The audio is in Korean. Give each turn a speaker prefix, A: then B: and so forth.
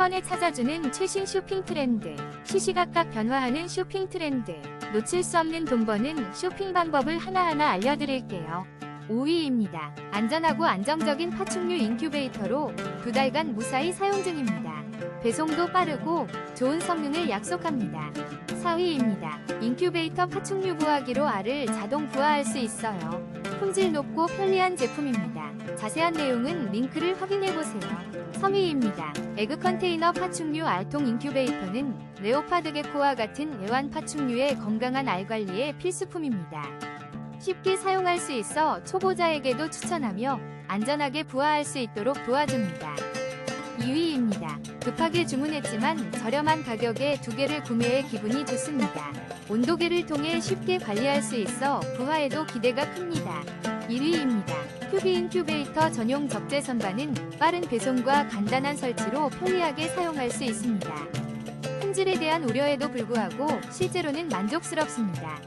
A: 번에 찾아주는 최신 쇼핑 트렌드, 시시각각 변화하는 쇼핑 트렌드, 놓칠 수 없는 돈 버는 쇼핑 방법을 하나하나 알려드릴게요. 5위입니다. 안전하고 안정적인 파충류 인큐베이터로 두 달간 무사히 사용 중입니다. 배송도 빠르고 좋은 성능을 약속합니다. 4위입니다. 인큐베이터 파충류 부화기로 알을 자동 부화할 수 있어요. 품질 높고 편리한 제품입니다. 자세한 내용은 링크를 확인해보세요. 3위입니다. 에그 컨테이너 파충류 알통 인큐베이터는 레오파드 게코와 같은 애완 파충류의 건강한 알 관리에 필수품입니다. 쉽게 사용할 수 있어 초보자에게도 추천하며 안전하게 부화할 수 있도록 도와줍니다. 2위입니다. 급하게 주문했지만 저렴한 가격에 두 개를 구매해 기분이 좋습니다. 온도계를 통해 쉽게 관리할 수 있어 부하에도 기대가 큽니다. 1위입니다. 큐비 인큐베이터 전용 적재 선반은 빠른 배송과 간단한 설치로 편리하게 사용할 수 있습니다. 품질에 대한 우려에도 불구하고 실제로는 만족스럽습니다.